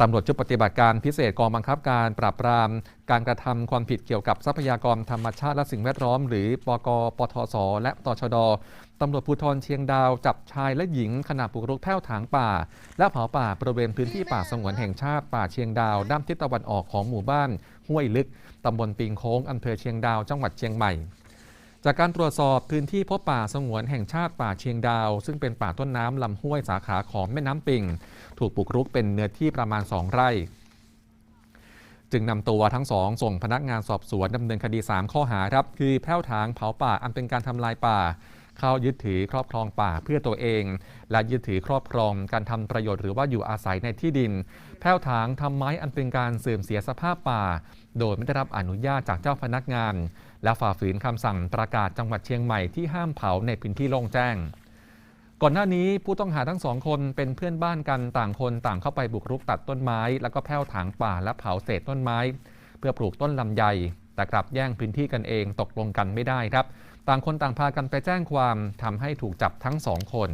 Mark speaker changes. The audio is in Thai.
Speaker 1: ตำรวจชุดปฏิบัติการพิเศษกองบังคับการปราบปราม การกระทำความผิดเกี่ยวกับทรัพยากรธรรมชาติและสิ่งแวดล้อม หรือปกปทศและตชดตำรวจภูธรเชียงดาวจับชายและหญิงขณะบุกรุกแพ่วถางป่า และเผาป่าบริเวณพื้นที่ป่าสงวนแห่งชาติป่าเชียงดาวด้านทิศตะวันออกของหมู่บ้าน ห้วยลึกตำบลปิงโค้งอำเภอเชียงดาวจังหวัดเชียงใหม่ จากการตรวจสอบพื้นที่พบป่าสงวนแห่งชาติป่าเชียงดาว ซึ่งเป็นป่าต้นน้ำลำห้วยสาขาของแม่น้ำปิง ถูกปลุกรุกเป็นเนื้อที่ประมาณ 2 ไร่ จึงนำตัวทั้งสองส่งพนักงานสอบสวนดำเนินคดี 3 ข้อหาครับ คือแพ่วถางเผาป่าอันเป็นการทำลายป่า เข้ายึดถือครอบครองป่าเพื่อตัวเอง และยึดถือครอบครองการทำประโยชน์หรือว่าอยู่อาศัยในที่ดิน แพ่วถางทำไม้อันเป็นการเสื่อมเสียสภาพป่า โดยไม่ได้รับอนุญาตจากเจ้าพนักงาน และฝ่าฝืนคำสั่งประกาศจังหวัดเชียงใหม่ที่ห้ามเผาในพื้นที่โล่งแจ้งก่อนหน้านี้ผู้ต้องหาทั้งสองคนเป็นเพื่อนบ้านกันต่างคนต่างเข้าไปบุกรุกตัดต้นไม้ แล้วก็แผ่วถางป่าและเผาเศษต้นไม้ เพื่อปลูกต้นลำไย แต่กลับแย่งพื้นที่กันเองตกลงกันไม่ได้ครับ ต่างคนต่างพากันไปแจ้งความทำให้ถูกจับทั้งสองคน